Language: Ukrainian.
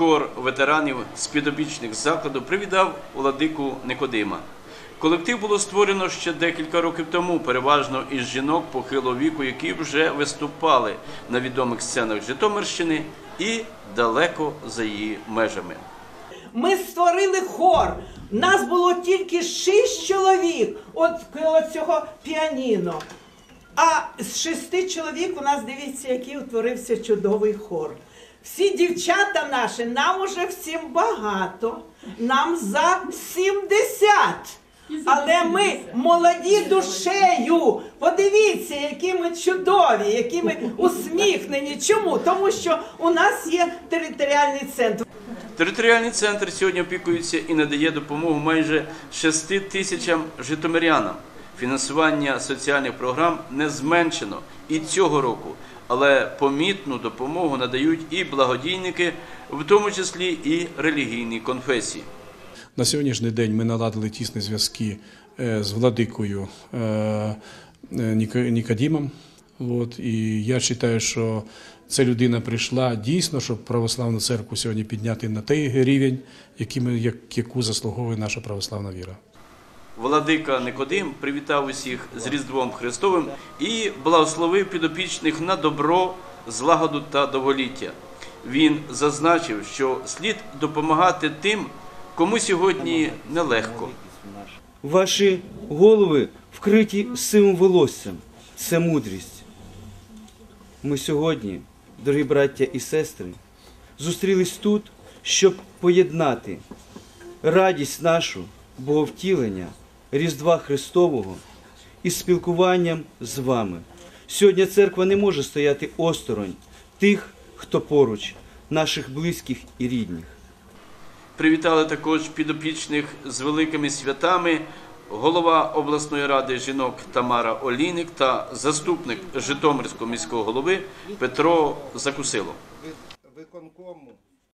Хор ветеранів з підопічних закладу привітав владику Никодима. Колектив було створено ще декілька років тому, переважно із жінок похилого віку, які вже виступали на відомих сценах Житомирщини і далеко за її межами. Ми створили хор. Нас було тільки шість чоловік от цього піаніно. А з шести чоловік у нас дивіться, який утворився чудовий хор. Всі дівчата наші, нам уже всім багато, нам за 70. Але ми молоді душею. Подивіться, які ми чудові, які ми усміхнені. Чому? Тому що у нас є територіальний центр. Територіальний центр сьогодні опікується і надає допомогу майже 6 тисячам житомирянам. Фінансування соціальних програм не зменшено і цього року, але помітну допомогу надають і благодійники, в тому числі і релігійні конфесії. На сьогоднішній день ми наладили тісні зв'язки е, з владикою е, е, Нікодімом. От, і я вважаю, що ця людина прийшла дійсно, щоб православну церкву сьогодні підняти на той рівень, яку заслуговує наша православна віра. Владика Никодим привітав усіх з Різдвом Христовим і благословив підопічних на добро, злагоду та довголіття. Він зазначив, що слід допомагати тим, кому сьогодні нелегко. Ваші голови вкриті сивим волоссям. Це мудрість. Ми сьогодні, дорогі браття і сестри, зустрілись тут, щоб поєднати радість нашу Боговтілення, Різдва Христового із спілкуванням з вами. Сьогодні церква не може стояти осторонь тих, хто поруч, наших близьких і рідних. Привітали також підопічних з великими святами голова обласної ради жінок Тамара Олійник та заступник Житомирського міського голови Петро Закусило.